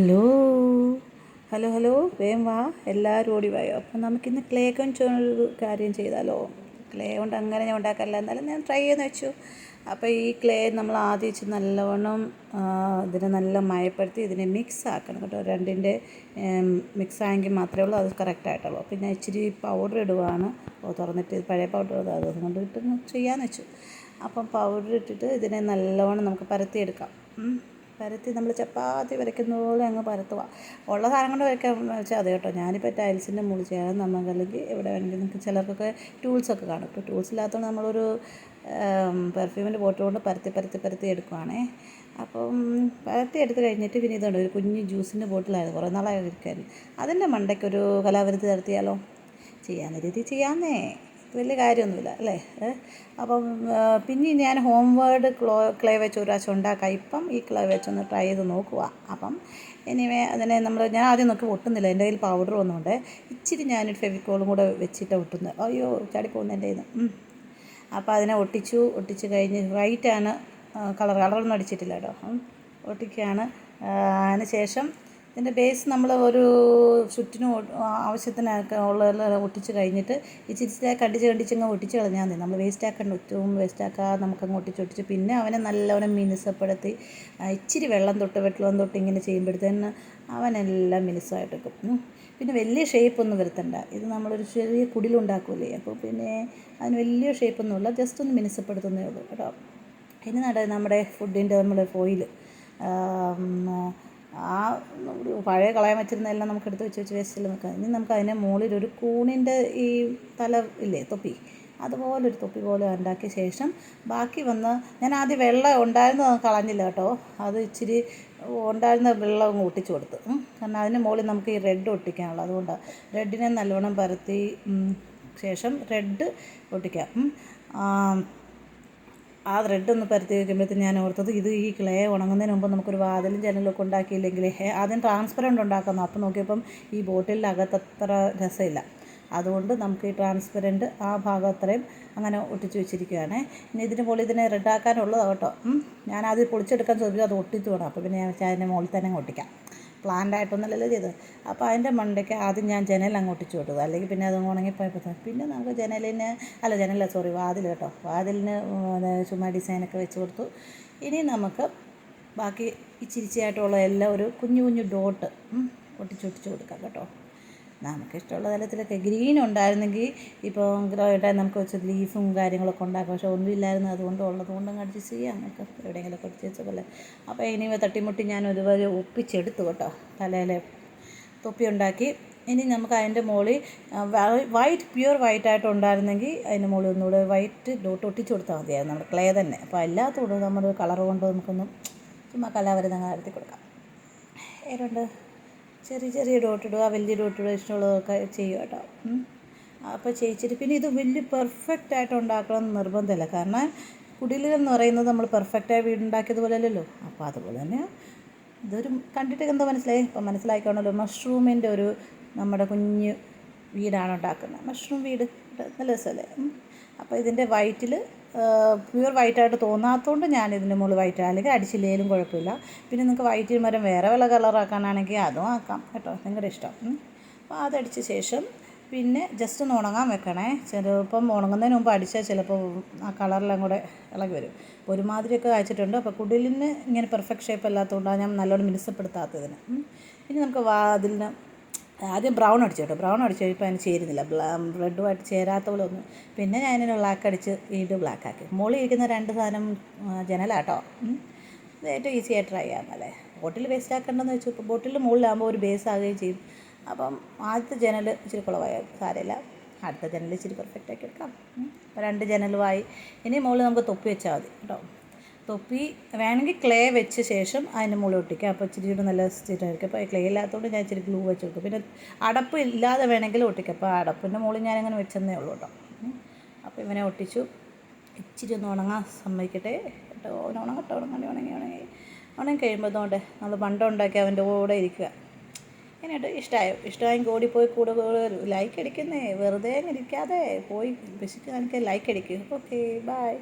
Hello. Hello hello. വേം വാ. എല്ലാവരും ഓടി വായോ. അപ്പം നമുക്കിന്ന് ക്ലേ കൊണ്ടൊരു കാര്യം ചെയ്താലോ? ക്ലേ കൊണ്ട് അങ്ങനെ ഞാൻ ഉണ്ടാക്കാറില്ല. എന്നാലും ഞാൻ ട്രൈ ചെയ്യുന്ന വെച്ചു. അപ്പോൾ ഈ ക്ലേ നമ്മൾ ആദ്യം വെച്ച് നല്ലവണ്ണം ഇതിനെ നല്ല മയപ്പെടുത്തി ഇതിനെ മിക്സ് ആക്കണം കേട്ടോ. രണ്ടിന്റെ മിക്സ് ആയെങ്കിൽ മാത്രമേ ഉള്ളൂ. അത് കറക്റ്റ് ആയിട്ടുള്ളൂ. പിന്നെ ഇച്ചിരി പൗഡർ ഇടുവാണ്. അപ്പോൾ തുറന്നിട്ട് പഴയ പൗഡർ അതുകൊണ്ട് ഇട്ട് ചെയ്യാമെന്ന് വെച്ചു. അപ്പം പൗഡർ ഇട്ടിട്ട് ഇതിനെ നല്ലവണ്ണം നമുക്ക് പരത്തിയെടുക്കാം. പരത്തി നമ്മൾ ചപ്പാത്തി വരയ്ക്കുന്ന പോലെ അങ്ങ് പരത്തുക. ഉള്ള സാധനം കൊണ്ട് വരയ്ക്കാൻ വെച്ചാൽ അത് കേട്ടോ. ഞാനിപ്പോൾ ടൈൽസിന്റെ മുകളിൽ ചെയ്യാൻ നമുക്കല്ലെങ്കിൽ എവിടെ വേണമെങ്കിലും നമുക്ക് ചിലർക്കൊക്കെ ടൂൾസൊക്കെ കാണും. ഇപ്പോൾ ടൂൾസ് ഇല്ലാത്തതുകൊണ്ട് നമ്മളൊരു പെർഫ്യൂമിന്റെ ബോട്ടിൽ കൊണ്ട് പരത്തി പരത്തി പരത്തി എടുക്കുവാണേ. അപ്പം പരത്തി എടുത്ത് കഴിഞ്ഞിട്ട് പിന്നെ ഇതുണ്ട്. ഒരു കുഞ്ഞ് ജ്യൂസിന്റെ ബോട്ടിലായിരുന്നു. കുറേ നാളായി ഇരിക്കാൻ അതിന്റെ മണ്ടയ്ക്കൊരു കലാവിരുദ്ധ നടത്തിയാലോ? ചെയ്യാവുന്ന രീതി ചെയ്യാമെന്നേ വലിയ കാര്യമൊന്നുമില്ല അല്ലേ? അപ്പം പിന്നെ ഞാൻ ഹോം വേർഡ് ക്ലോ ക്ലേ വെച്ച് ഒരു പ്രാവശ്യം ഉണ്ടാക്കാം. ഇപ്പം ഈ ക്ലേ വെച്ചൊന്ന് ട്രൈ ചെയ്ത് നോക്കുക അപ്പം എനിവേ അതിനെ നമ്മൾ ഞാൻ ആദ്യം നോക്കി ഒട്ടുന്നില്ല എന്റെ കയ്യിൽ പൗഡർ ഒന്നുമുണ്ട് ഇച്ചിരി ഞാനൊരു ഫെവിക്കോളും കൂടെ വെച്ചിട്ട് ഒട്ടുന്നത് അയ്യോ ചാടി എന്റെ ഇത് അപ്പം അപ്പോൾ അതിനെ ഒട്ടിച്ചു ഒട്ടിച്ച് കഴിഞ്ഞ് വൈറ്റാണ് കളർ കളറൊന്നും അടിച്ചിട്ടില്ല കേട്ടോ. ഒട്ടിക്കുകയാണ്. അതിന് ശേഷം ഇതിന്റെ ബേസ് നമ്മൾ ഒരു ചുറ്റിനും ആവശ്യത്തിനൊക്കെ ഉള്ള ഒട്ടിച്ച് കഴിഞ്ഞിട്ട് ഇച്ചിരി കണ്ടിച്ച് കണ്ടിച്ചങ്ങ് ഒട്ടിച്ച് കളഞ്ഞാൽ മതി. നമ്മൾ വേസ്റ്റ് ആക്കണ്ട ഒറ്റവും വേസ്റ്റ് ആക്കാതെ നമുക്കങ്ങ് ഒട്ടിച്ച് ഒട്ടിച്ച് പിന്നെ അവനെ നല്ലവണ്ണം മിനുസപ്പെടുത്തി ഇച്ചിരി വെള്ളം തൊട്ട് വെള്ളം തൊട്ട് ഇങ്ങനെ ചെയ്യുമ്പോഴത്തേന് അവനെല്ലാം മിനുസമായിട്ട് വെക്കും പിന്നെ വലിയ ഷേപ്പൊന്നും വരുത്തണ്ട. ഇത് നമ്മളൊരു ചെറിയ കുടിലുണ്ടാക്കൂലേ? അപ്പോൾ പിന്നെ അതിന് വലിയ ഷേപ്പൊന്നുമില്ല ജസ്റ്റ് ഒന്ന് മിനുസപ്പെടുത്തുന്നേ ഉള്ളൂ കേട്ടോ. ഇനി നട നമ്മുടെ ഫുഡിന്റെ നമ്മുടെ ഫോയിൽ ആ പഴയ കളയാൻ വെച്ചിരുന്നതെല്ലാം നമുക്ക് എടുത്ത് വെച്ച് വെച്ച് വേസ്റ്റിൽ വെക്കാം ഇനി നമുക്ക് അതിനെ മുകളിൽ ഒരു കൂണിന്റെ ഈ തല ഇല്ലേ തൊപ്പി അതുപോലൊരു തൊപ്പി പോലെ ഉണ്ടാക്കിയ ശേഷം ബാക്കി വന്ന് ഞാൻ ആദ്യം വെള്ളം ഉണ്ടായിരുന്നത് കളഞ്ഞില്ല കേട്ടോ അത് ഇച്ചിരി ഉണ്ടായിരുന്ന വെള്ളം ഒട്ടിച്ചു കൊടുത്തു. കാരണം അതിന് മുകളിൽ നമുക്ക് ഈ റെഡ് ഒട്ടിക്കാനുള്ളത് അതുകൊണ്ടാണ് റെഡിനെ നല്ലവണ്ണം പരത്തി ശേഷം റെഡ് ഒട്ടിക്കാം. ആ, ത്രെഡ് ഒന്ന് പരത്തി വയ്ക്കുമ്പോഴത്തേന് ഞാൻ ഓർത്തത് ഇത് ഈ ക്ലേ ഉണങ്ങുന്നതിന് മുമ്പ് നമുക്കൊരു വാതിലും ജനലൊക്കെ ഉണ്ടാക്കിയില്ലെങ്കിൽ ആദ്യം ട്രാൻസ്പെറന്റ് ഉണ്ടാക്കുന്നു. അപ്പോൾ നോക്കിയപ്പം ഈ ബോട്ടിലിന്റെ അകത്തത്ര രസമില്ല. അതുകൊണ്ട് നമുക്ക് ഈ ട്രാൻസ്പെറന്റ് ആ ഭാഗം അത്രയും അങ്ങനെ ഒട്ടിച്ച് വെച്ചിരിക്കുകയാണ്. ഇനി ഇതിന് മുകളിൽ ഇതിനെ റെഡാക്കാനുള്ളതാണ് കേട്ടോ. ഞാൻ പൊളിച്ചെടുക്കാൻ ചോദിച്ചു അത് ഒട്ടിച്ച് വേണം. അപ്പോൾ പിന്നെ ഞാൻ വെച്ചാൽ അതിന്റെ മുകളിൽ തന്നെ ഒട്ടിക്കാം. പ്ലാൻഡ് ആയിട്ടൊന്നുമല്ലല്ലോ ചെയ്തത്. അപ്പോൾ അതിന്റെ മണ്ടയ്ക്ക് ആദ്യം ഞാൻ ജനൽ അങ്ങോട്ട് ചുവട്ടത് അല്ലെങ്കിൽ പിന്നെ അത് ഉണങ്ങിപ്പോയപ്പോൾ പിന്നെ നമുക്ക് ജനലിന് അല്ല ജനല സോറി വാതിൽ കേട്ടോ. വാതിലിന് ചുമ്മാ ഡിസൈനൊക്കെ വെച്ച് കൊടുത്തു. ഇനി നമുക്ക് ബാക്കി ഇച്ചിരിച്ചയായിട്ടുള്ള എല്ലാം ഒരു കുഞ്ഞു കുഞ്ഞു ഡോട്ട് ഒട്ടിച്ചൊട്ടിച്ച് കൊടുക്കാം കേട്ടോ. നമുക്ക് ഇഷ്ടമുള്ള തലത്തിലൊക്കെ ഗ്രീൻ ഉണ്ടായിരുന്നെങ്കിൽ ഇപ്പോൾ ഗ്രോയിട്ടായി നമുക്ക് വെച്ച് ലീഫും കാര്യങ്ങളൊക്കെ ഉണ്ടാക്കാം. പക്ഷേ ഒന്നും ഇല്ലായിരുന്നു. അതുകൊണ്ട് ഉള്ളത് കൊണ്ടും അഡ്ജസ്റ്റ് ചെയ്യാം. നമുക്ക് എവിടെയെങ്കിലുമൊക്കെ ഒട്ടിച്ച് വെച്ച പോലെ. അപ്പോൾ ഇനി തട്ടിമുട്ടി ഞാൻ ഒരുപാട് ഒപ്പിച്ചെടുത്തു കേട്ടോ. തലയിലെ തൊപ്പി ഉണ്ടാക്കി. ഇനി നമുക്ക് അതിന്റെ മുകളിൽ വൈറ്റ് പ്യുവർ വൈറ്റ് ആയിട്ട് ഉണ്ടായിരുന്നെങ്കിൽ അതിന്റെ മുകളിൽ ഒന്നുകൂടെ വൈറ്റ് ഡോട്ട് ഒട്ടിച്ച് കൊടുത്താൽ മതിയായിരുന്നു. നമ്മുടെ ക്ലേ തന്നെ. അപ്പോൾ അല്ലാത്തതുകൊണ്ട് നമ്മൾ കളർ കൊണ്ട് നമുക്കൊന്നും ചുമ്മാ കലാവരുന്നങ്ങ് നടത്തി കൊടുക്കാം. ഏതുണ്ട് ചെറിയ ചെറിയ ഡോട്ട് ഇടുക വലിയ ഡോട്ട് ഇടുക ഇഷ്ടമുള്ളതൊക്കെ ചെയ്യുക കേട്ടോ. അപ്പോൾ ചെയ്യിച്ചിട്ട് പിന്നെ ഇത് വലിയ പെർഫെക്റ്റ് ആയിട്ട് ഉണ്ടാക്കണം എന്ന് നിർബന്ധമില്ല. കാരണം കുടിലുകൾ എന്ന് പറയുന്നത് നമ്മൾ പെർഫെക്റ്റായി വീടുണ്ടാക്കിയതുപോലെ അപ്പോൾ അതുപോലെ തന്നെ ഇതൊരു കണ്ടിട്ട് എന്താ മനസ്സിലായി? ഇപ്പം മനസ്സിലായിക്കോണല്ലോ മഷ്റൂമിന്റെ ഒരു നമ്മുടെ കുഞ്ഞ് വീടാണ് ഉണ്ടാക്കുന്നത്. മഷ്റൂം വീട്. നല്ല രസമല്ലേ? അപ്പോൾ ഇതിന്റെ വൈറ്റിൽ പ്യുവർ വൈറ്റായിട്ട് തോന്നാത്തതുകൊണ്ട് ഞാൻ ഇതിന്റെ മുകളിൽ വൈറ്റ് അല്ലെങ്കിൽ അടിച്ചില്ലേലും കുഴപ്പമില്ല. പിന്നെ നിങ്ങൾക്ക് വൈറ്റ് മരം വേറെ വല്ല കളറാക്കാനാണെങ്കിൽ അതും ആക്കാം കേട്ടോ. നിങ്ങളുടെ ഇഷ്ടം. അപ്പോൾ അതടിച്ച ശേഷം പിന്നെ ജസ്റ്റ് ഒന്ന് ഉണങ്ങാൻ വെക്കണേ. ചിലപ്പം ഉണങ്ങുന്നതിന് മുമ്പ് അടിച്ചാൽ ചിലപ്പോൾ ആ കളറെല്ലാം കൂടെ ഇളകി വരും. അപ്പോൾ ഒരുമാതിരിയൊക്കെ അയച്ചിട്ടുണ്ട് അപ്പോൾ കുടിലിന് ഇങ്ങനെ പെർഫെക്റ്റ് ഷേപ്പ് അല്ലാത്തതുകൊണ്ടാണ് ഞാൻ നല്ലോണം മിനുസപ്പെടുത്താത്തതിന്. ഇനി നമുക്ക് വാതിലിന് ആദ്യം ബ്രൗൺ അടിച്ചു കേട്ടോ. ബ്രൗൺ അടിച്ചു കഴിയുമ്പോൾ അതിന് ചേരുന്നില്ല. റെഡുമായിട്ട് ചേരാത്ത പോലെ ഒന്ന്. പിന്നെ ഞാൻ അതിന് ബ്ലാക്ക് അടിച്ച് വീണ്ടും ബ്ലാക്ക് ആക്കി. മുകളിൽ ഇരിക്കുന്ന രണ്ട് സാധനം ജനലാട്ടോ. ഇത് ഏറ്റവും ഈസി ആയിട്ട് ട്രൈ ചെയ്യാമെന്നല്ലേ ബോട്ടിൽ വേസ്റ്റ് ആക്കേണ്ടതെന്ന് വെച്ചു. ഇപ്പോൾ ബോട്ടിൽ മുകളിലാകുമ്പോൾ ഒരു ബേസ് ആകുകയും ചെയ്യും. അപ്പം ആദ്യത്തെ ജനൽ ഇച്ചിരി കുളവായ സാരമില്ല. അടുത്ത ജനൽ ഇച്ചിരി പെർഫെക്റ്റ് ആക്കി എടുക്കാം. അപ്പോൾ രണ്ട് ജനലുമായി. ഇനി മുകളിൽ നമുക്ക് തൊപ്പി വെച്ചാൽ മതി കേട്ടോ. തൊപ്പി വേണമെങ്കിൽ ക്ലേ വെച്ച ശേഷം അതിന്റെ മുകളിൽ ഒട്ടിക്കാം. അപ്പോൾ ഇച്ചിരി കൂടെ നല്ല സ്ഥിരമായിരിക്കും അപ്പോൾ ക്ലേ ഇല്ലാത്തതുകൊണ്ട് ഞാൻ ഇച്ചിരി ഗ്ലൂ വെച്ച് കൊടുക്കും പിന്നെ അടപ്പ് ഇല്ലാതെ വേണമെങ്കിൽ ഒട്ടിക്കാം. അപ്പോൾ അടപ്പിന്റെ മുകളിൽ ഞാനങ്ങനെ വെച്ചെന്നേ ഉള്ളൂ കേട്ടോ. അപ്പോൾ ഇവനെ ഒട്ടിച്ചു. ഇച്ചിരി ഒന്ന് ഉണങ്ങാൻ സമ്മതിക്കട്ടെ. കേട്ടോ ഉണങ്ങട്ടെ ഉണങ്ങി ഉണങ്ങി ഉണങ്ങി. ഉണങ്ങി കഴിയുമ്പോൾ നമ്മൾ പണ്ടുണ്ടാക്കി അവന്റെ കൂടെ ഇരിക്കുക. എന്നിട്ട് ഇഷ്ടമായോ ഇഷ്ടമായെങ്കിൽ ഓടിപ്പോയി കൂടെ കൂടെ ലൈക്ക് അടിക്കുന്നേ. വെറുതെ ഇരിക്കാതെ പോയി ബെസിക്ക് കാണിക്കാൻ ലൈക്ക് അടിക്കും. Okay bye